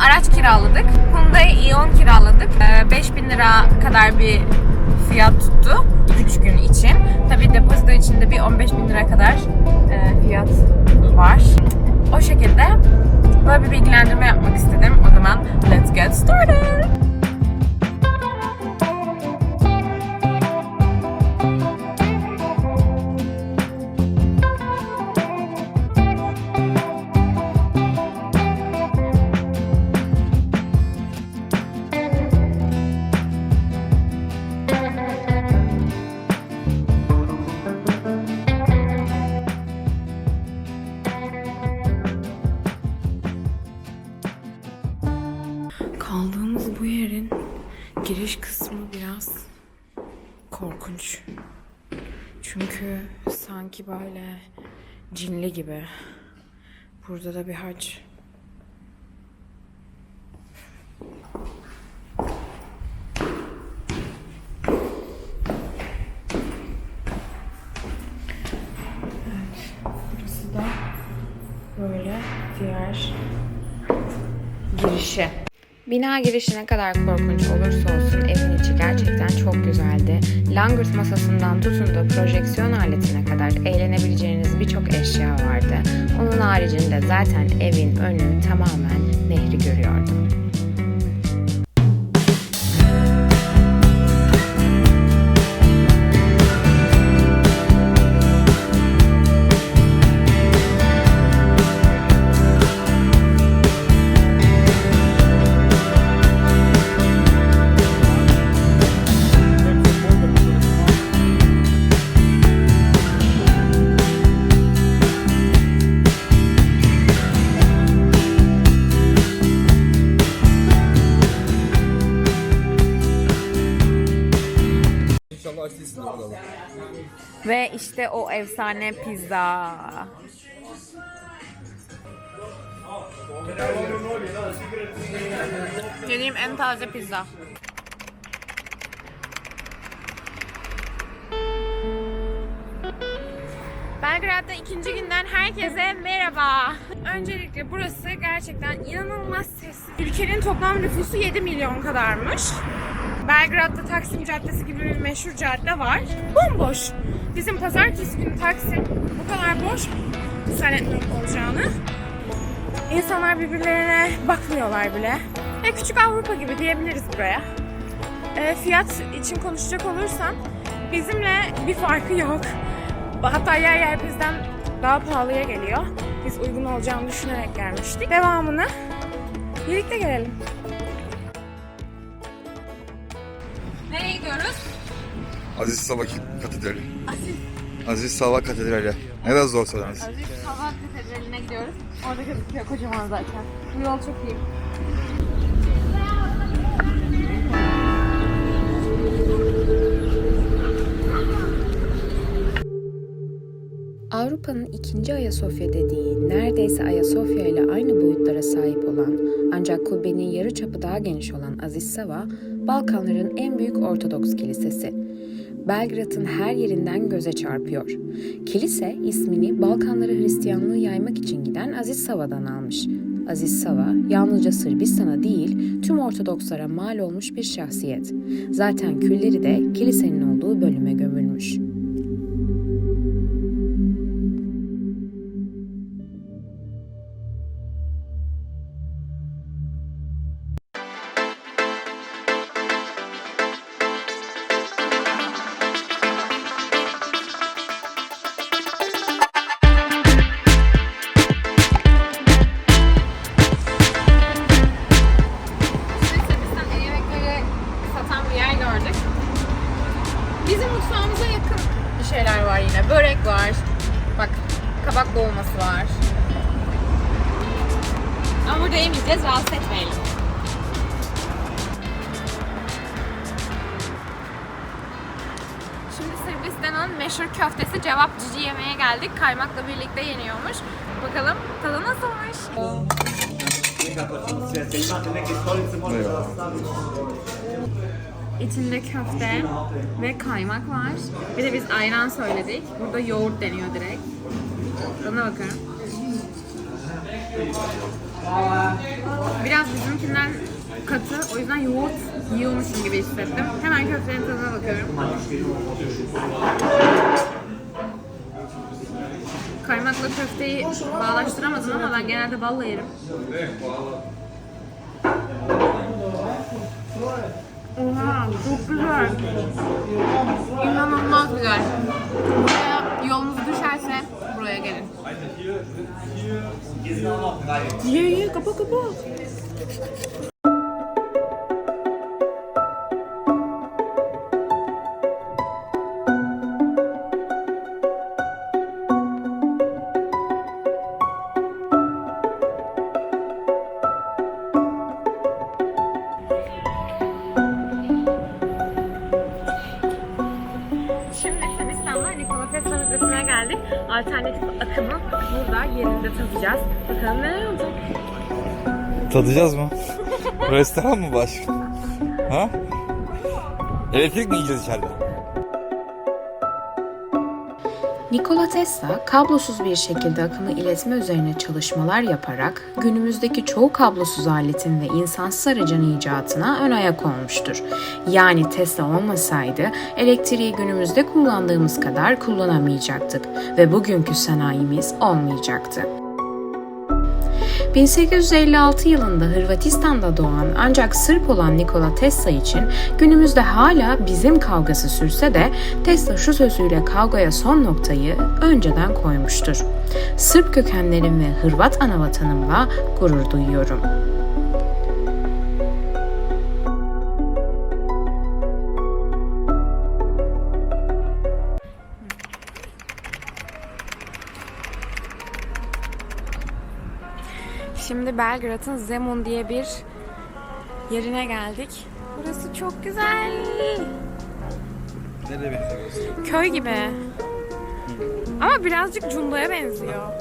araç kiraladık. Hyundai Ion kiraladık. Ee, 5000 lira kadar bir fiyat tuttu 3 gün için. Tabii depozito içinde bir 15 bin lira kadar e, fiyat var. O şekilde böyle bir bilgilendirme yapmak istedim. O zaman let's get started. Korkunç. Çünkü sanki böyle cinli gibi. Burada da bir haç. Evet, burası da böyle diğer girişi. Bina girişi ne kadar korkunç olursa olsun gerçekten çok güzeldi. Langırt masasından tutun da projeksiyon aletine kadar eğlenebileceğiniz birçok eşya vardı. Onun haricinde zaten evin önü tamamen nehri görüyordu. Ve işte o efsane pizza. Yediğim en taze pizza. Belgrad'da ikinci günden herkese merhaba. Öncelikle burası gerçekten inanılmaz sessiz. Ülkenin toplam nüfusu 7 milyon kadarmış. Belgrad'da Taksim Caddesi gibi bir meşhur cadde var. Bomboş. Bizim pazartesi günü Taksim bu kadar boş zannetmiyorum olacağını. İnsanlar birbirlerine bakmıyorlar bile. E, küçük Avrupa gibi diyebiliriz buraya. E, fiyat için konuşacak olursam bizimle bir farkı yok. Hatta yer yer bizden daha pahalıya geliyor. Biz uygun olacağını düşünerek gelmiştik. Devamını birlikte gelelim. Nereye gidiyoruz? Aziz Sava Katedrali. Aziz Sava Katedrali. Ne kadar zor söylemez. Aziz Sabah Katedrali'ne gidiyoruz. Orada gözüküyor kocaman zaten. Bu yol çok iyi. Avrupa'nın ikinci Ayasofya dediği neredeyse Ayasofya ile aynı boyutlara sahip olan ancak kubbenin yarı çapı daha geniş olan Aziz Sava, Balkanların en büyük Ortodoks kilisesi. Belgrad'ın her yerinden göze çarpıyor. Kilise ismini Balkanlara Hristiyanlığı yaymak için giden Aziz Sava'dan almış. Aziz Sava yalnızca Sırbistan'a değil tüm Ortodokslara mal olmuş bir şahsiyet. Zaten külleri de kilisenin olduğu bölüme gömülmüş. Mutfağımıza yakın bir şeyler var yine. Börek var. Bak kabak dolması var. Ama burada yemeyeceğiz. Rahatsız etmeyelim. Şimdi Sırbistan'ın meşhur köftesi cevap cici yemeye geldik. Kaymakla birlikte yeniyormuş. Bakalım tadı nasılmış? İçinde köfte ve kaymak var. Bir de biz ayran söyledik. Burada yoğurt deniyor direkt. Bana bakın. Biraz bizimkinden katı. O yüzden yoğurt yiyormuşum gibi hissettim. Hemen köftenin tadına bakıyorum. Kaymakla köfteyi bağlaştıramadım ama ben genelde balla yerim. Oha çok güzel. İnanılmaz güzel. Buraya yolunuz düşerse buraya gelin. Ye ye kapa kapa. Alternatif akımı burada yerinde tadacağız. Bakalım neler olacak. Tadacağız mı? Restoran mı baş? Ha? Elektrik mi yiyeceğiz içeride? Nikola Tesla kablosuz bir şekilde akımı iletme üzerine çalışmalar yaparak günümüzdeki çoğu kablosuz aletin ve insansız aracın icatına ön ayak olmuştur. Yani Tesla olmasaydı elektriği günümüzde kullandığımız kadar kullanamayacaktık ve bugünkü sanayimiz olmayacaktı. 1856 yılında Hırvatistan'da doğan ancak Sırp olan Nikola Tesla için günümüzde hala bizim kavgası sürse de Tesla şu sözüyle kavgaya son noktayı önceden koymuştur. Sırp kökenlerim ve Hırvat anavatanımla gurur duyuyorum. Şimdi Belgrad'ın Zemun diye bir yerine geldik. Burası çok güzel. Nereye bekliyoruz? Köy gibi. Ama birazcık Cunda'ya benziyor.